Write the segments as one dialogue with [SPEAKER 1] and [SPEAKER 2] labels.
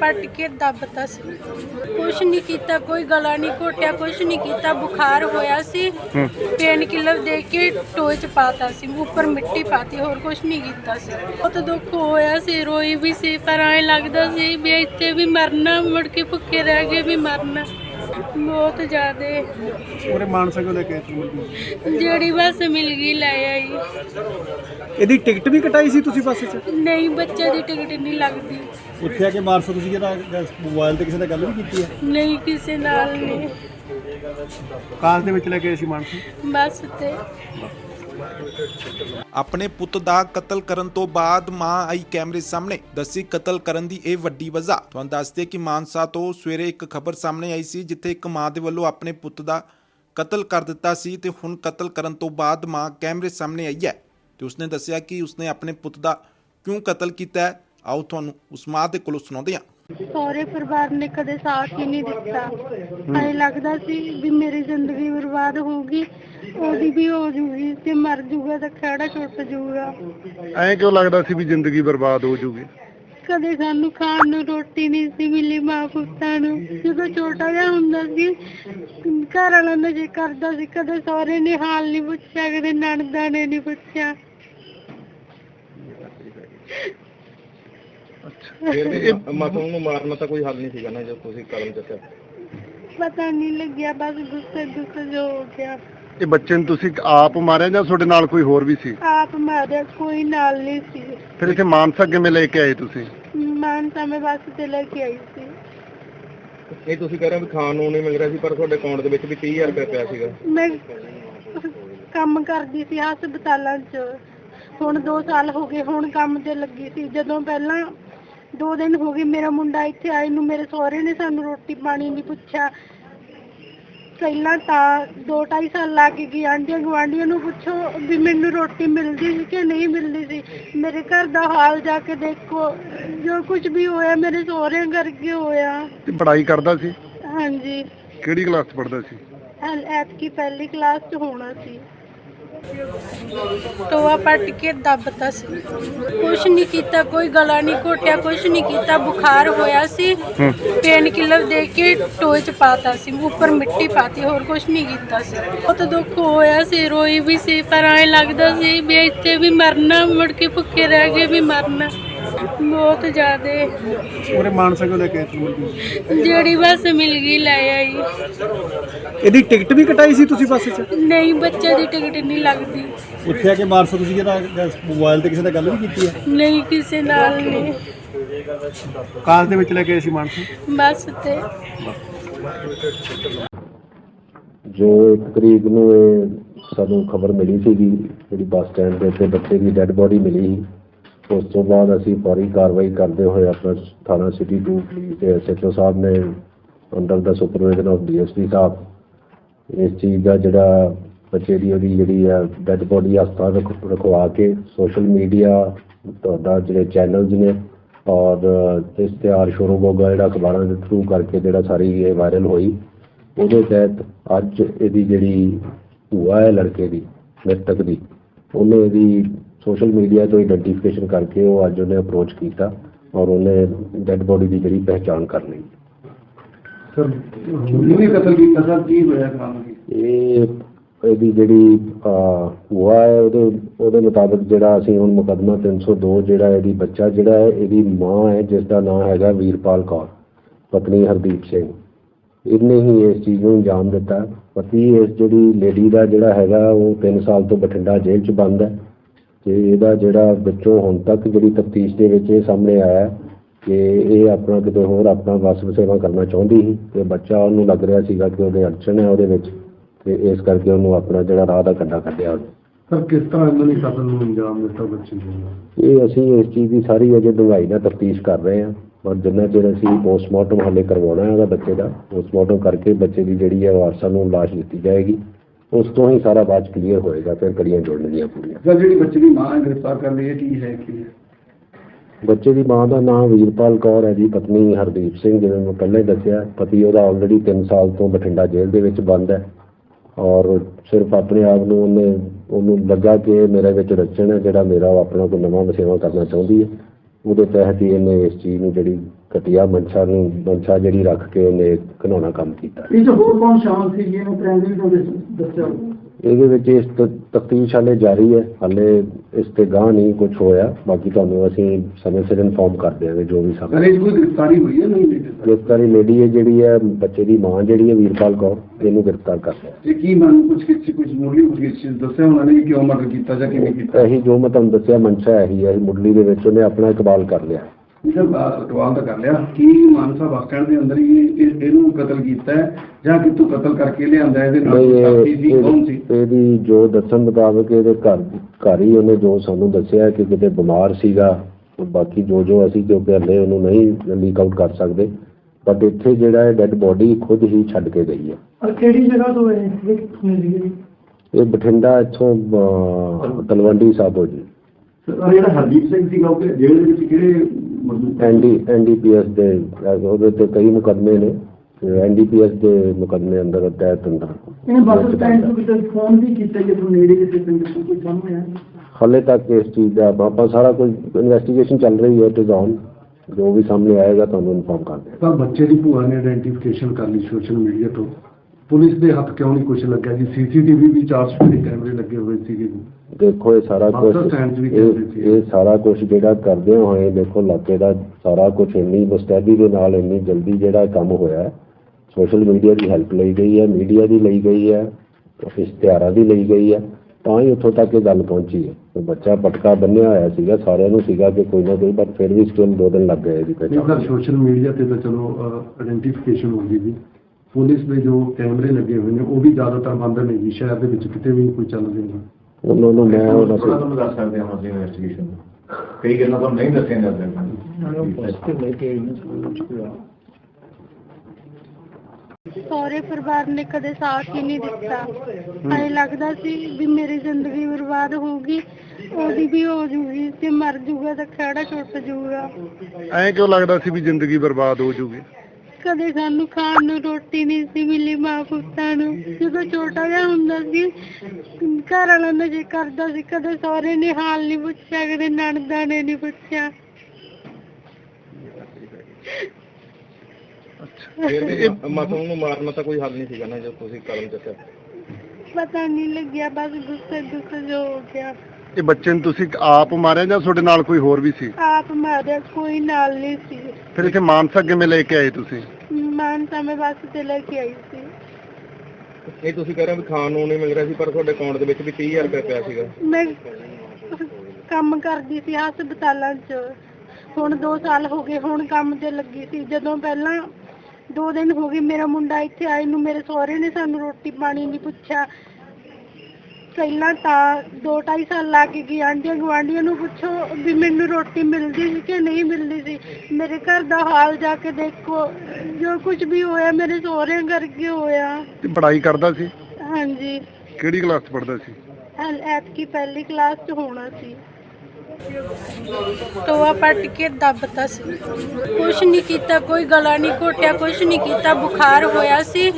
[SPEAKER 1] ਪੱਟ ਕੇ ਦੱਬਤਾ ਸੀ। ਕੁਛ ਨਹੀਂ ਕੀਤਾ ਕੋਈ ਗਲਾ ਨਹੀਂ ਘੋਟਿਆ ਕੁਛ ਨਹੀਂ ਕੀਤਾ ਬੁਖਾਰ ਹੋਇਆ ਸੀ। ਪੇਨ ਕਿਲਰ ਦੇ ਕੇ ਟੋਏ ਚ ਪਾਤਾ ਸੀ ਉੱਪਰ ਮਿੱਟੀ ਪਾਤੀ ਹੋਰ ਕੁਛ ਨਹੀਂ ਕੀਤਾ ਸੀ। ਬਹੁਤ ਦੁੱਖ ਹੋਇਆ ਸੀ ਰੋਈ ਵੀ ਸੀ ਪਰ ਐਂ ਲੱਗਦਾ ਸੀ ਵੀ ਇੱਥੇ ਵੀ ਮਰਨਾ ਮੁੜ ਕੇ ਭੁੱਖੇ ਰਹਿ ਗਏ ਵੀ ਮਰਨਾ। ਬਹੁਤ ਜ਼ਿਆਦੇ।
[SPEAKER 2] ਉਹਰੇ ਮਾਨਸਾ ਕਿਉਂ ਲੈ ਕੇ ਆਏ ਸੀ ਮੁਰਗੀ?
[SPEAKER 1] ਜਿਹੜੀ ਬੱਸ ਮਿਲ ਗਈ ਲੈ ਆਈ।
[SPEAKER 2] ਇਹਦੀ ਟਿਕਟ ਵੀ ਕਟਾਈ ਸੀ ਤੁਸੀਂ ਬੱਸ 'ਚ?
[SPEAKER 1] ਨਹੀਂ ਬੱਚੇ ਦੀ ਟਿਕਟ ਨਹੀਂ ਲੱਗਦੀ।
[SPEAKER 2] ਉੱਥੇ ਆ ਕੇ ਮਾਨਸਾ ਤੁਸੀਂ ਜਿਹੜਾ ਮੋਬਾਈਲ ਤੇ ਕਿਸੇ ਨਾਲ ਗੱਲ ਵੀ ਕੀਤੀ ਹੈ?
[SPEAKER 1] ਨਹੀਂ ਕਿਸੇ ਨਾਲ ਨਹੀਂ।
[SPEAKER 2] ਕਾਰ ਦੇ ਵਿੱਚ ਲੈ ਕੇ ਆਏ ਸੀ ਮਾਨਸਾ?
[SPEAKER 1] ਬੱਸ ਤੇ।
[SPEAKER 3] ਆਪਣੇ ਪੁੱਤ ਦਾ ਕਤਲ ਕਰਨ ਤੋਂ ਬਾਅਦ ਮਾਂ ਆਈ ਕੈਮਰੇ ਸਾਹਮਣੇ। ਦੱਸੀ ਕਤਲ ਕਰਨ ਦੀ ਇਹ ਵੱਡੀ ਵਜ੍ਹਾ। ਤੁਹਾਨੂੰ ਦੱਸਦੇ ਕਿ ਮਾਨਸਾ ਤੋਂ ਸਵੇਰੇ ਇੱਕ ਖਬਰ ਸਾਹਮਣੇ ਆਈ ਸੀ, ਜਿੱਥੇ ਇੱਕ ਮਾਂ ਦੇ ਵੱਲੋਂ ਆਪਣੇ ਪੁੱਤ ਦਾ ਕਤਲ ਕਰ ਦਿੱਤਾ ਸੀ ਤੇ ਹੁਣ ਕਤਲ ਕਰਨ ਤੋਂ ਬਾਅਦ ਮਾਂ ਕੈਮਰੇ ਸਾਹਮਣੇ ਆਈ ਹੈ। ਤੇ ਉਸਨੇ ਦੱਸਿਆ ਕਿ ਉਸਨੇ ਆਪਣੇ ਪੁੱਤ ਦਾ ਕਿਉਂ ਕਤਲ ਕੀਤਾ ਹੈ। ਆਓ ਤੁਹਾਨੂੰ ਉਸ ਮਾਂ ਦੇ ਕੋਲੋਂ ਸੁਣਾਉਂਦੇ ਹਾਂ।
[SPEAKER 1] ਸਹੁਰੇ ਪਰਿਵਾਰ ਨੇ ਕਦੇ ਸਾਥ ਹੀ ਨਹੀਂ ਦਿੱਤਾ। ਐਂ ਲੱਗਦਾ ਸੀ ਵੀ ਮੇਰੀ ਜ਼ਿੰਦਗੀ ਬਰਬਾਦ ਹੋਊਗੀ ਉਹਦੀ ਵੀ ਹੋ ਜੂਗੀ ਤੇ ਮਰ ਜੂਗਾ ਤਾਂ ਖੜਾ ਛੁੱਟ ਜੂਗਾ।
[SPEAKER 4] ਐਂ ਕਿਉਂ ਲੱਗਦਾ ਸੀ ਵੀ ਜ਼ਿੰਦਗੀ ਬਰਬਾਦ ਹੋ ਜੂਗੀ?
[SPEAKER 1] ਕਦੇ ਸਾਨੂੰ ਖਾਣ ਨੂੰ ਰੋਟੀ ਨਹੀਂ ਸੀ ਮਿਲੀ ਮਾਂ ਪੁੱਤਾਂ ਨੂੰ। ਜਦੋਂ ਛੋਟਾ ਜਿਹਾ ਹੁੰਦਾ ਸੀ ਘਰ ਵਾਲਾ ਨਸ਼ੇ ਕਰਦਾ ਸੀ ਕਦੇ ਸਹੁਰੇ ਨੇ ਹਾਲ ਨਹੀਂ ਪੁੱਛਿਆ ਕਦੇ ਨਣਦਾ ਨੇ ਨਹੀਂ ਪੁੱਛਿਆ।
[SPEAKER 4] ਫਿਰ ਵੀ
[SPEAKER 5] ਮਾਸੂਮ ਨੂੰ ਮਾਰਨਾ ਤਾਂ ਕੋਈ ਹੱਲ ਨਹੀਂ ਸੀਗਾ ਨਾ ਜਦ ਤੁਸੀਂ ਕਦਮ ਚੱਕਿਆ
[SPEAKER 1] ਪਤਾ ਨਹੀਂ ਲੱਗਿਆ ਬਸ ਗੁੱਸੇ ਗੁੱਸੇ ਜੋ ਹੋ ਗਿਆ।
[SPEAKER 4] ਇਹ ਬੱਚੇ ਨੂੰ ਤੁਸੀਂ ਆਪ ਮਾਰਿਆ ਜਾਂ ਤੁਹਾਡੇ ਨਾਲ ਕੋਈ ਹੋਰ ਵੀ ਸੀ?
[SPEAKER 1] ਆਪ ਮਾਰਿਆ ਕੋਈ ਨਾਲ ਨਹੀਂ ਸੀ।
[SPEAKER 4] ਫਿਰ ਇੱਥੇ ਮਾਨਸਾ ਕਿਵੇਂ ਲੈ ਕੇ ਆਏ ਤੁਸੀਂ?
[SPEAKER 1] ਮਾਨਸਾ ਮੈਂ ਬੱਸ ਤੇ ਲੈ ਕੇ ਆਈ ਸੀ।
[SPEAKER 5] ਇਹ ਤੁਸੀਂ ਕਹਿ ਰਹੇ ਹੋ ਵੀ ਖਾਣ ਨੂੰ ਨਹੀਂ ਮਿਲ ਰਿਹਾ ਸੀ ਪਰ ਤੁਹਾਡੇ ਅਕਾਊਂਟ ਦੇ ਵਿੱਚ ਵੀ 30000 ਰੁਪਏ ਪਿਆ ਸੀਗਾ।
[SPEAKER 1] ਮੈਂ ਕੰਮ ਕਰਦੀ ਸੀ ਹਸਪਤਾਲਾਂ 'ਚ। ਹੁਣ 2 ਸਾਲ ਹੋ ਗਏ ਹੁਣ ਕੰਮ ਤੇ ਲੱਗੀ ਸੀ। ਜਦੋਂ ਪਹਿਲਾਂ 2 ਦਿਨ ਹੋ ਗਏ ਮੇਰਾ ਮੁੰਡਾ ਇੱਥੇ ਆਏ ਨੂੰ ਮੇਰੇ ਸਹੁਰੇ ਨੇ ਸਾਨੂੰ ਰੋਟੀ ਪਾਣੀ ਨਹੀਂ ਪੁੱਛਿਆ। ਪਹਿਲਾਂ ਤਾਂ 2.5 ਸਾਲ ਲਾ ਕੇ ਗਈ ਆਂਢੀਆਂ ਗੁਆਂਢੀਆਂ ਨੂੰ ਪੁੱਛੋ ਵੀ ਮੈਨੂੰ ਰੋਟੀ ਮਿਲਦੀ ਸੀ ਕਿ ਨਹੀਂ ਮਿਲਦੀ ਸੀ। ਮੇਰੇ ਘਰ ਦਾ ਹਾਲ ਜਾ ਕੇ ਦੇਖੋ ਜੋ ਕੁਝ ਵੀ ਹੋਇਆ ਮੇਰੇ ਸਹੁਰਿਆਂ ਕਰਕੇ ਹੋਇਆ।
[SPEAKER 4] ਤੇ ਪੜ੍ਹਾਈ ਕਰਦਾ ਸੀ?
[SPEAKER 1] ਹਾਂਜੀ।
[SPEAKER 4] ਕਿਹੜੀ ਕਲਾਸ 'ਚ ਪੜ੍ਹਦਾ ਸੀ?
[SPEAKER 1] ਐਤਕੀ ਪਹਿਲੀ ਕਲਾਸ 'ਚ ਹੋਣਾ ਸੀ। ਟੋਆ ਪੱਟ ਕੇ ਦੱਬਤਾ ਸੀ। ਕੁਛ ਨਹੀਂ ਕੀਤਾ ਕੋਈ ਗਲਾ ਨਹੀਂ ਘੋਟਿਆ ਕੁਛ ਨਹੀਂ ਕੀਤਾ ਬੁਖਾਰ ਹੋਇਆ ਸੀ। ਪੇਨ ਕਿਲਰ ਦੇ ਕੇ ਟੋਏ ਚ ਪਾਤਾ ਸੀ ਉੱਪਰ ਮਿੱਟੀ ਪਾਤੀ ਹੋਰ ਕੁਛ ਨਹੀਂ ਕੀਤਾ ਸੀ। ਬਹੁਤ ਦੁੱਖ ਹੋਇਆ ਸੀ ਰੋਈ ਵੀ ਸੀ ਪਰ ਐਂ ਲੱਗਦਾ ਸੀ ਵੀ ਇੱਥੇ ਵੀ ਮਰਨਾ ਮੁੜ ਕੇ ਭੁੱਖੇ ਰਹਿ ਗਏ ਵੀ ਮਰਨਾ। ਬਹੁਤ ਜ਼ਿਆਦੇ।
[SPEAKER 2] ਉਹਰੇ ਮਾਨਸਾ ਕਿਉਂ ਲੈ ਕੇ ਆਏ ਸੀ ਮੁਰਗੀ?
[SPEAKER 1] ਜਿਹੜੀ ਬੱਸ ਮਿਲ ਗਈ ਲੈ ਆਈ।
[SPEAKER 2] ਇਹਦੀ ਟਿਕਟ ਵੀ ਕਟਾਈ ਸੀ ਤੁਸੀਂ ਬੱਸ 'ਚ?
[SPEAKER 1] ਨਹੀਂ ਬੱਚੇ ਦੀ ਟਿਕਟ ਨਹੀਂ ਲੱਗਦੀ।
[SPEAKER 2] ਉੱਥੇ ਆ ਕੇ ਮਾਨਸਾ ਤੁਸੀਂ ਜਿਹੜਾ ਮੋਬਾਈਲ ਤੇ ਕਿਸੇ ਨਾਲ ਗੱਲ ਵੀ ਕੀਤੀ ਹੈ
[SPEAKER 1] ਨਹੀਂ ਕਿਸੇ ਨਾਲ ਨਹੀਂ।
[SPEAKER 2] ਕਾਰ ਦੇ ਵਿੱਚ ਲੈ ਕੇ ਆਏ ਸੀ ਮਾਨਸਾ?
[SPEAKER 1] ਬੱਸ ਤੇ।
[SPEAKER 6] ਜੋ ਇੱਕ ਤਰੀਕ ਨੂੰ ਇਹ ਸਾਨੂੰ ਖਬਰ ਮਿਲੀ ਸੀਗੀ ਜਿਹੜੀ ਬੱਸ ਸਟੈਂਡ ਦੇ ਉੱਤੇ ਬੱਚੇ ਦੀ ਡੈੱਡ ਬੋਡੀ ਮਿਲੀ ਸੀ। ਉਸ ਤੋਂ ਬਾਅਦ ਅਸੀਂ ਫੌਰੀ ਕਾਰਵਾਈ ਕਰਦੇ ਹੋਏ ਆਪਣਾ ਥਾਣਾ ਸਿਟੀ 2 ਪੁਲਿਸ ਦੇ ਐਸਐਚਓ ਸਾਹਿਬ ਨੇ under the supervisor of DSP ਸਾਹਿਬ, ਇਸ ਚੀਜ਼ ਦਾ ਜਿਹੜਾ ਬੱਚੇ ਦੀ ਉਹਦੀ ਜਿਹੜੀ ਆ ਡੈਡ ਬੋਡੀ ਹਸਪਤਾਲ ਰਖਵਾ ਕੇ ਸੋਸ਼ਲ ਮੀਡੀਆ ਤੁਹਾਡਾ ਜਿਹੜੇ ਚੈਨਲਸ ਨੇ ਔਰ ਇਸ਼ਤਿਹਾਰ ਸ਼ੁਰੂਗੋਗਾ ਜਿਹੜਾ ਅਖਬਾਰਾਂ ਦੇ ਥਰੂ ਕਰਕੇ ਜਿਹੜਾ ਸਾਰੀ ਇਹ ਵਾਇਰਲ ਹੋਈ, ਉਹਦੇ ਤਹਿਤ ਅੱਜ ਇਹਦੀ ਜਿਹੜੀ ਭੂਆ ਹੈ ਲੜਕੇ ਦੀ, ਮ੍ਰਿਤਕ ਦੀ, ਉਹਨੇ ਇਹਦੀ ਸੋਸ਼ਲ ਮੀਡੀਆ ਤੋਂ ਆਈਡੈਂਟੀਫਿਕੇਸ਼ਨ ਕਰਕੇ ਉਹ ਅੱਜ ਉਹਨੇ ਅਪਰੋਚ ਕੀਤਾ ਔਰ ਉਹਨੇ ਡੈੱਡ ਬੋਡੀ ਦੀ ਜਿਹੜੀ ਪਹਿਚਾਣ ਕਰ ਲਈ।
[SPEAKER 2] ਸਰ ਕਿਹਨੇ ਕਤਲ ਕੀਤਾ ਸਰ ਕੀ ਹੋਇਆ ਕੰਮ
[SPEAKER 6] ਇਹ ਇਹਦੀ ਜਿਹੜੀ ਅਹ, ਭੂਆ ਹੈ ਉਹਦੇ ਉਹਦੇ ਮੁਤਾਬਕ ਜਿਹੜਾ ਅਸੀਂ ਹੁਣ ਮੁਕੱਦਮਾ 302 ਜਿਹੜਾ ਇਹਦੀ ਬੱਚਾ ਜਿਹੜਾ ਹੈ ਇਹਦੀ ਮਾਂ ਹੈ ਜਿਸ ਦਾ ਨਾਮ ਹੈਗਾ ਵੀਰਪਾਲ ਕੌਰ ਪਤਨੀ ਹਰਦੀਪ ਸਿੰਘ। ਇਹਨੇ ਹੀ ਇਸ ਚੀਜ਼ ਨੂੰ ਅੰਜਾਮ ਦਿੱਤਾ। ਪਤੀ ਇਸ ਜਿਹੜੀ ਲੇਡੀ ਦਾ ਜਿਹੜਾ ਹੈਗਾ ਉਹ 3 ਸਾਲ ਤੋਂ ਬਠਿੰਡਾ ਜੇਲ੍ਹ 'ਚ ਬੰਦ ਹੈ। ਤੇ ਇਹਦਾ ਜਿਹੜਾ ਵਿੱਚੋਂ ਹੁਣ ਤੱਕ ਜਿਹੜੀ ਤਫਤੀਸ਼ ਦੇ ਵਿੱਚ ਇਹ ਸਾਹਮਣੇ ਆਇਆ ਕਿ ਇਹ ਆਪਣਾ ਕਿਤੇ ਹੋਰ ਆਪਣਾ ਵਸ ਵਸੇਵਾ ਕਰਨਾ ਚਾਹੁੰਦੀ ਸੀ ਤੇ ਬੱਚਾ ਉਹਨੂੰ ਲੱਗ ਰਿਹਾ ਸੀਗਾ ਕਿ ਉਹਦੇ ਅੜਚਣ ਹੈ ਉਹਦੇ ਵਿੱਚ ਤੇ ਇਸ ਕਰਕੇ ਉਹਨੂੰ ਆਪਣਾ ਜਿਹੜਾ ਰਾਹ ਦਾ ਕੰਡਾ ਕੱਢਿਆ ਉਹਨੇ।
[SPEAKER 2] ਸਰ ਕਿਸ ਤਰ੍ਹਾਂ ਇਹਨਾਂ ਨੇ ਕਤਲ ਨੂੰ ਅੰਜਾਮ ਦਿੱਤਾ ਬੱਚੇ ਨੂੰ?
[SPEAKER 6] ਇਹ ਅਸੀਂ ਇਸ ਚੀਜ਼ ਦੀ ਸਾਰੀ ਅਜੇ ਡੂੰਘਾਈ ਨਾਲ ਤਫਤੀਸ਼ ਕਰ ਰਹੇ ਹਾਂ ਪਰ ਜਿੰਨਾ ਚਿਰ ਅਸੀਂ ਪੋਸਟਮਾਰਟਮ ਹਾਲੇ ਕਰਵਾਉਣਾ ਹੈ ਉਹਦਾ ਬੱਚੇ ਦਾ ਪੋਸਟਮਾਰਟਮ ਕਰਕੇ ਬੱਚੇ ਦੀ ਜਿਹੜੀ ਹੈ ਵਾਰਸਾਂ ਨੂੰ ਲਾਸ਼ ਦਿੱਤੀ ਜਾਏਗੀ। ਉਸ ਤੋਂ ਹੀ ਸਾਰਾ ਬਾਅਦ ਕਲੀਅਰ ਹੋਏਗਾ ਫਿਰ ਕੜੀਆਂ ਜੋੜਨਗੀਆਂ ਪੂਰੀਆਂ।
[SPEAKER 2] ਸਰ ਜਿਹੜੀ ਬੱਚੇ ਦੀ ਮਾਂ ਗ੍ਰਿਫਤਾਰ ਕਰ ਲਈ ਇਹ ਕੀ ਹੈ ਕੀ ਹੈ?
[SPEAKER 6] ਬੱਚੇ ਦੀ ਮਾਂ ਦਾ ਨਾਮ ਵੀਰਪਾਲ ਕੌਰ ਹੈ ਜੀ ਪਤਨੀ ਹਰਦੀਪ ਸਿੰਘ ਜਿਵੇਂ ਮੈਂ ਪਹਿਲਾਂ ਹੀ ਦੱਸਿਆ। ਪਤੀ ਉਹਦਾ ਆਲਰੇਡੀ 3 ਸਾਲ ਤੋਂ ਬਠਿੰਡਾ ਜੇਲ੍ਹ ਦੇ ਵਿੱਚ ਬੰਦ ਹੈ। ਔਰ ਸਿਰਫ ਆਪਣੇ ਆਪ ਨੂੰ ਉਹਨੇ ਉਹਨੂੰ ਲੱਗਾ ਕਿ ਮੇਰੇ ਵਿੱਚ ਰਚਣ ਹੈ ਜਿਹੜਾ ਮੇਰਾ ਆਪਣਾ ਕੋਈ ਨਵਾਂ ਵਸੇਵਾ ਕਰਨਾ ਚਾਹੁੰਦੀ ਹੈ। ਉਹਦੇ ਤਹਿਤ ਹੀ ਇਹਨੇ ਇਸ ਚੀਜ਼ ਨੂੰ ਜਿਹੜੀ ਘਟੀਆ ਮਨਸ਼ਾ ਨੂੰ ਮਨਸ਼ਾ ਜਿਹੜੀ ਰੱਖ ਕੇ ਉਹਨੇ ਘਿਨਾਉਣਾ ਕੰਮ ਕੀਤਾ।
[SPEAKER 2] ਇਹ 'ਚ ਹੋਰ ਕੌਣ ਸ਼ਾਮਲ ਸੀ ਜਿਹਨੂੰ ਪ੍ਰਾਇਮਰੀ ਤੋਂ ਦੱਸ- ਦੱਸਿਆ
[SPEAKER 6] ਇਹਦੇ ਵਿੱਚ ਇਸ ਤਫਤੀਸ਼ ਹਾਲੇ ਜਾਰੀ ਹੈ। ਹਾਲੇ ਇਸ ਤੇ ਗਾਹ ਨਹੀਂ ਕੁਝ ਹੋਇਆ। ਬਾਕੀ ਤੁਹਾਨੂੰ ਅਸੀਂ ਸਮੇਂ ਸਿਰ ਇਨਫੋਰਮ ਕਰ ਦਿਆਂਗੇ ਜੋ ਵੀ
[SPEAKER 2] ਇਹ 'ਚ ਕੋਈ ਗ੍ਰਿਫਤਾਰੀ ਹੋਈ ਹੈ ਨਹੀਂ?
[SPEAKER 6] ਗ੍ਰਿਫਤਾਰੀ ਲੇਡੀ ਹੈ ਜਿਹੜੀ ਹੈ ਬੱਚੇ ਦੀ ਮਾਂ ਜਿਹੜੀ ਹੈ ਵੀਰਪਾਲ ਕੌਰ ਇਹਨੂੰ ਗ੍ਰਿਫਤਾਰ ਕਰ ਲਿਆ।
[SPEAKER 2] ਇਹ ਕੀ ਮਨ ਕੁਝ ਕਿਸੇ ਕੁਝ ਮੁੱਢਲੀ ਕੁਝ ਕਿਸੇ ਦੱਸਿਆ ਉਹਨਾਂ ਨੇ ਕਿ ਕਿਉਂ ਮਰਡਰ ਕੀਤਾ ਜਾਂ ਕਿਵੇਂ ਕੀਤਾ?
[SPEAKER 6] ਇਹੀ ਜੋ ਮੈਂ ਤੁਹਾਨੂੰ ਦੱਸਿਆ ਮਨਸ਼ਾ ਇਹੀ ਹੈ। ਮੁੱਢਲੀ ਦੇ ਵਿੱਚ ਉਹਨੇ ਆਪਣਾ ਇਕਬਾਲ ਕਰ ਲਿਆ।
[SPEAKER 2] ਇਹਦਾ ਸਵਾਲ ਤਾਂ ਕਰ ਲਿਆ। ਕੀ? ਮਾਨਸਾ ਸਟੈਂਡ ਦੇ ਅੰਦਰ ਇਹ- ਇਹਨੂੰ ਕਤਲ ਕੀਤਾ ਹੈ ਜਾਂ ਕਿਤੋਂ ਕਤਲ ਕਰਕੇ ਲਿਆਂਦਾ? ਇਹਦੇ ਨਾਲ ਸਾਥੀ ਸੀ? ਕੌਣ ਸੀ?
[SPEAKER 6] ਇਹ- ਇਹਦੀ ਜੋ ਦੱਸਣ ਮੁਤਾਬਕ ਇਹਦੇ ਘਰ ਘਰ ਹੀ ਉਹਨੇ ਜੋ ਸਾਨੂੰ ਦੱਸਿਆ ਕਿ ਕਿਤੇ ਬਿਮਾਰ ਸੀਗਾ ਬਾਕੀ ਜੋ ਜੋ ਅਸੀਂ ਕਿਉਂਕਿ ਹਲੇ ਉਹਨੂੰ ਨਹੀਂ ਲੀਕ ਆਊਟ ਕਰ ਸਕਦੇ। ਬਟ ਇੱਥੇ ਜਿਹੜਾ ਹੈ ਡੈੱਡ ਬੋਡੀ ਖੁਦ ਹੀ ਛੱਡ ਕੇ ਗਈ ਹੈ।
[SPEAKER 2] ਕਿਹੜੀ ਜਗ੍ਹਾ ਤੋਂ ਹੈ?
[SPEAKER 6] ਇਹ ਬਠਿੰਡਾ ਇੱਥੋਂ ਤਲਵੰਡੀ ਸਾਬੋ ਜੀ।
[SPEAKER 2] ਸਰ ਜਿਹੜਾ ਹਰਦੀਪ ਸਿੰਘ ਸੀਗਾ ਉਹ ਕਿ- ਜੇਲ੍ਹ ਦੇ ਵਿੱਚ ਕਿਹੜੇ
[SPEAKER 6] ਐਨਡੀ ਐਨਡੀਪੀਐਸ ਦੇ ਅਹ, ਉਹਦੇ ਤੇ ਕਈ ਮੁਕੱਦਮੇ ਨੇ ਐਨਡੀਪੀਐਸ ਦੇ ਮੁਕੱਦਮੇ ਅੰਦਰ ਤਹਿਤ ਅੰਦਰ
[SPEAKER 2] ਇਹਨੇ ਬੱਸ ਸਟੈਂਡ ਤੋਂ ਕਿਤੇ ਫੋਨ ਵੀ ਕੀਤਾ ਜੇ ਤੁਹਾਨੂੰ ਨੇੜੇ ਕਿਸੇ ਪਿੰਡ ਤੋਂ ਕੋਈ ਸਾਹਮਣੇ ਆਇਆ
[SPEAKER 6] ਹਾਲੇ ਤੱਕ ਇਸ ਚੀਜ਼ ਦਾ ਆਪਾਂ ਸਾਰਾ ਕੁਝ ਇਨਵੈਸਟੀਗੇਸ਼ਨ ਚੱਲ ਰਹੀ ਹੈ ਇਟ ਔਨ ਜੋ ਵੀ ਸਾਹਮਣੇ ਆਏਗਾ ਤੁਹਾਨੂੰ ਇਨਫੋਰਮ ਕਰ ਦਿਆਂਗੇ।
[SPEAKER 7] ਪਰ ਬੱਚੇ ਦੀ ਭੂਆ ਨੇ ਆਇਡੈਂਟੀਫਿਕੇਸ਼ਨ ਕਰ ਲਈ ਸੋਸ਼ਲ ਮੀਡੀਆ ਤੋਂ। ਪੁਲਿਸ ਦੇ ਹੱਥ ਕਿਉਂ ਨਹੀਂ ਕੁਝ ਲੱਗਿਆ ਜੀ? ਸੀਸੀਟੀਵੀ ਵੀ 400 ਕੈਮਰੇ ਲੱਗੇ ਹੋਏ ਸੀਗੇ ਜੀ।
[SPEAKER 6] ਦੇਖੋ ਇਹ ਸਾਰਾ ਕੁਝ ਇਹ ਸਾਰਾ ਕੁਝ ਜਿਹੜਾ ਕਰਦੇ ਹੋਏ ਦੇਖੋ ਇਲਾਕੇ ਦਾ ਸਾਰਾ ਕੁਝ ਇੰਨੀ ਮੁਸਤੈਦੀ ਦੇ ਨਾਲ ਇੰਨੀ ਜਲਦੀ ਜਿਹੜਾ ਕੰਮ ਹੋਇਆ ਸੋਸ਼ਲ ਮੀਡੀਆ ਦੀ ਹੈਲਪ ਲਈ ਗਈ ਹੈ ਮੀਡੀਆ ਦੀ ਲਈ ਗਈ ਹੈ ਇਸ਼ਤਿਹਾਰਾਂ ਦੀ ਲਈ ਗਈ ਹੈ। ਤਾਂ ਹੀ ਉੱਥੋਂ ਤੱਕ ਇਹ ਗੱਲ ਪਹੁੰਚੀ ਹੈ। ਤੇ ਬੱਚਾ ਪਟਕਾ ਬੰਨਿਆ ਹੋਇਆ ਸੀਗਾ ਸਾਰਿਆਂ ਨੂੰ ਸੀਗਾ ਕਿ ਕੋਈ ਨਾ ਕੋਈ ਪਰ ਫਿਰ ਵੀ ਸਟਿਲ ਦੋ ਦਿਨ ਲੱਗ ਗਏ
[SPEAKER 7] ਨਹੀਂ
[SPEAKER 6] ਪਹਿਚਾਣ।
[SPEAKER 7] ਸਰ ਸੋਸ਼ਲ ਮੀਡੀਆ ਤੇ ਤਾਂ ਚਲੋ ਆਇਡੈਂਟੀਫਿਕੇਸ਼ਨ ਹੋ ਗਈ ਜੀ ਪੁਲਿਸ ਦੇ ਜੋ ਕੈਮਰੇ ਲੱਗੇ ਹੋਏ ਨੇ ਉਹ ਵੀ ਜ਼ਿਆਦਾਤਰ ਬੰਦ ਨੇ ਜੀ ਸ਼ਹਿਰ ਦੇ ਵਿੱਚ ਕਿਤੇ ਵੀ ਨਹੀਂ ਕੋਈ ਚੱਲ ਰਿਹਾ
[SPEAKER 6] ਉਹਨਾਂ ਨੂੰ ਮੈਂ
[SPEAKER 8] ਤੁਹਾਨੂੰ ਦੱਸ ਸਕਦੇ ਹਾਂ ਅਸੀਂ ਇਨਵੈਸਟੀਗੇਸ਼ਨ ਕਈ ਗੱਲਾਂ ਤੁਹਾਨੂੰ ਨਹੀਂ ਦੱਸੀਆਂ ਜਾਂਦੀਆਂ
[SPEAKER 1] ਸਹੁਰੇ ਪਰਿਵਾਰ ਨੇ ਕਦੇ ਸਾਥ ਹੀ ਨਹੀਂ ਦਿੱਤਾ। ਐਂ ਲੱਗਦਾ ਸੀ ਵੀ ਮੇਰੀ ਜ਼ਿੰਦਗੀ ਬਰਬਾਦ ਹੋਊਗੀ ਉਹਦੀ ਵੀ ਹੋ ਜੂਗੀ ਤੇ ਮਰ ਜੂਗਾ ਤਾਂ ਖੜਾ ਛੁੱਟ ਜੂਗਾ।
[SPEAKER 4] ਐਂ ਕਿਉਂ ਲੱਗਦਾ ਸੀ ਵੀ ਜ਼ਿੰਦਗੀ ਬਰਬਾਦ ਹੋ ਜਾਊਗੀ
[SPEAKER 1] ਕਦੇ ਸਾਨੂੰ ਖਾਣ ਨੂੰ ਰੋਟੀ ਨਹੀਂ ਸੀ ਮਿਲੀ ਮਾਂ ਪੁੱਤਾਂ ਨੂੰ। ਜਦੋਂ ਛੋਟਾ ਜਿਹਾ ਹੁੰਦਾ ਸੀ ਘਰ ਵਾਲਾ ਨਸ਼ੇ ਕਰਦਾ ਸੀ ਕਦੇ ਸਹੁਰੇ ਨੇ ਹਾਲ ਨਹੀਂ ਪੁੱਛਿਆ ਕਦੇ ਨਣਦਾਂ ਨੇ ਨਹੀਂ ਪੁੱਛਿਆ।
[SPEAKER 5] ਫਿਰ ਮਾਸੂਮ ਨੂੰ ਮਾਰਨਾ ਤਾਂ ਕੋਈ ਹੱਲ ਨਹੀਂ ਸੀਗਾ ਨਾ ਜੋ ਤੁਸੀਂ
[SPEAKER 1] ਪਤਾ ਨਹੀਂ ਲੱਗਿਆ ਬਸ ਗੁੱਸੇ ਗੁੱਸੇ ਜੋ ਹੋ ਗਿਆ।
[SPEAKER 4] ਇਹ ਬੱਚੇ ਨੂੰ ਤੁਸੀਂ ਆਪ ਮਾਰਿਆ ਜਾਂ ਤੁਹਾਡੇ ਨਾਲ ਕੋਈ ਹੋਰ ਵੀ ਸੀ?
[SPEAKER 1] ਆਪ ਮਾਰਿਆ ਕੋਈ ਨਾਲ ਨਹੀਂ ਸੀ।
[SPEAKER 4] ਫਿਰ ਇੱਥੇ ਮਾਨਸਾ ਕਿਵੇਂ ਲੈ ਕੇ ਆਏ ਤੁਸੀਂ?
[SPEAKER 1] ਮਾਨਸਾ ਮੈਂ ਬੱਸ ਤੇ ਲੈ ਕੇ ਆਈ ਸੀ।
[SPEAKER 5] ਇਹ ਤੁਸੀਂ ਕਹਿ ਰਹੇ ਹੋ ਵੀ ਖਾਣ ਨੂੰ ਨਹੀਂ ਮਿਲ ਰਿਹਾ ਸੀ ਪਰ ਤੁਹਾਡੇ ਅਕਾਊਂਟ ਦੇ ਵਿੱਚ ਵੀ 30000 ਰੁਪਏ ਪਿਆ ਸੀਗਾ।
[SPEAKER 1] ਮੈਂ ਕੰਮ ਕਰਦੀ ਸੀ ਹਸਪਤਾਲਾਂ 'ਚ। ਹੁਣ 2 ਸਾਲ ਹੋ ਗਏ ਹੁਣ ਕੰਮ ਤੇ ਲੱਗੀ ਸੀ। ਜਦੋਂ ਪਹਿਲਾਂ 2 ਦਿਨ ਹੋ ਗਏ ਮੇਰਾ ਮੁੰਡਾ ਇੱਥੇ ਆਏ ਨੂੰ ਮੇਰੇ ਸਹੁਰੇ ਨੇ ਸਾਨੂੰ ਰੋਟੀ ਪਾਣੀ ਨਹੀਂ ਪੁੱਛਿਆ। ਪਹਿਲਾਂ ਤਾਂ 2.5 ਸਾਲ ਲਾ ਕੇ ਗਈ ਆਂਢੀਆਂ ਗੁਆਂਢੀਆਂ ਨੂੰ ਪੁੱਛੋ ਵੀ ਮੈਨੂੰ ਰੋਟੀ ਮਿਲਦੀ ਸੀ ਕਿ ਨਹੀਂ ਮਿਲਦੀ ਸੀ। ਮੇਰੇ ਘਰ ਦਾ ਹਾਲ ਜਾ ਕੇ ਦੇਖੋ ਜੋ ਕੁਝ ਵੀ ਹੋਇਆ ਮੇਰੇ ਸਹੁਰਿਆਂ ਕਰਕੇ ਹੋਇਆ।
[SPEAKER 4] ਤੇ ਪੜ੍ਹਾਈ ਕਰਦਾ ਸੀ?
[SPEAKER 1] ਹਾਂਜੀ।
[SPEAKER 4] ਕਿਹੜੀ ਕਲਾਸ 'ਚ ਪੜ੍ਹਦਾ ਸੀ?
[SPEAKER 1] ਐਤਕੀ ਪਹਿਲੀ ਕਲਾਸ 'ਚ ਹੋਣਾ ਸੀ। ਟੋਆ ਪੱਟ ਕੇ ਦੱਬਤਾ ਸੀ। ਕੁਛ ਨਹੀਂ ਕੀਤਾ ਕੋਈ ਗਲਾ ਨਹੀਂ ਘੋਟਿਆ ਕੁਛ ਨਹੀਂ ਕੀਤਾ ਬੁਖਾਰ ਹੋਇਆ ਸੀ।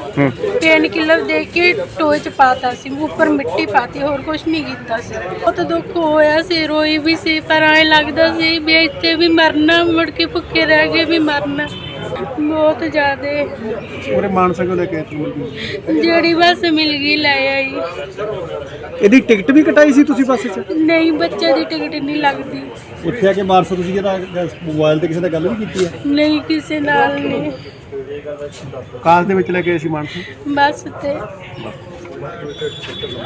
[SPEAKER 1] ਪੇਨ ਕਿਲਰ ਦੇ ਕੇ ਟੋਏ 'ਚ ਪਾਤਾ ਸੀ ਉੱਪਰ ਮਿੱਟੀ ਪਾਤੀ ਹੋਰ ਕੁਛ ਨਹੀਂ ਕੀਤਾ ਸੀ। ਬਹੁਤ ਦੁੱਖ ਹੋਇਆ ਸੀ ਰੋਈ ਵੀ ਸੀ ਪਰ ਐਂ ਲੱਗਦਾ ਸੀ ਵੀ ਇੱਥੇ ਵੀ ਮਰਨਾ ਮੁੜ ਕੇ ਭੁੱਖੇ ਰਹਿ ਕੇ ਵੀ ਮਰਨਾ। ਬਹੁਤ ਜ਼ਿਆਦੇ।
[SPEAKER 7] ਉਹਰੇ ਮਾਨਸਾ ਕਿਉਂ ਲੈ ਕੇ
[SPEAKER 1] ਜਿਹੜੀ ਬੱਸ ਮਿਲ ਗਈ ਲੈ ਆਈ।
[SPEAKER 9] ਇਹਦੀ ਟਿਕਟ ਵੀ ਕਟਾਈ ਸੀ ਤੁਸੀਂ ਬੱਸ 'ਚ?
[SPEAKER 1] ਨਹੀਂ ਬੱਚੇ ਦੀ ਟਿਕਟ ਨਹੀਂ ਲੱਗਦੀ।
[SPEAKER 9] ਉੱਥੇ ਆ ਕੇ ਮਾਰਸਾ ਤੁਸੀਂ ਜਿਹੜਾ ਮੋਬਾਈਲ ਤੇ ਕਿਸੇ ਨਾਲ ਗੱਲ ਵੀ ਕੀਤੀ ਹੈ?
[SPEAKER 1] ਨਹੀਂ ਕਿਸੇ ਨਾਲ ਨਹੀਂ।
[SPEAKER 7] ਕਾਰ ਦੇ ਵਿੱਚ ਲੈ ਕੇ ਆਏ ਸੀ ਮਾਨਸਾ?
[SPEAKER 1] ਬੱਸ ਤੇ।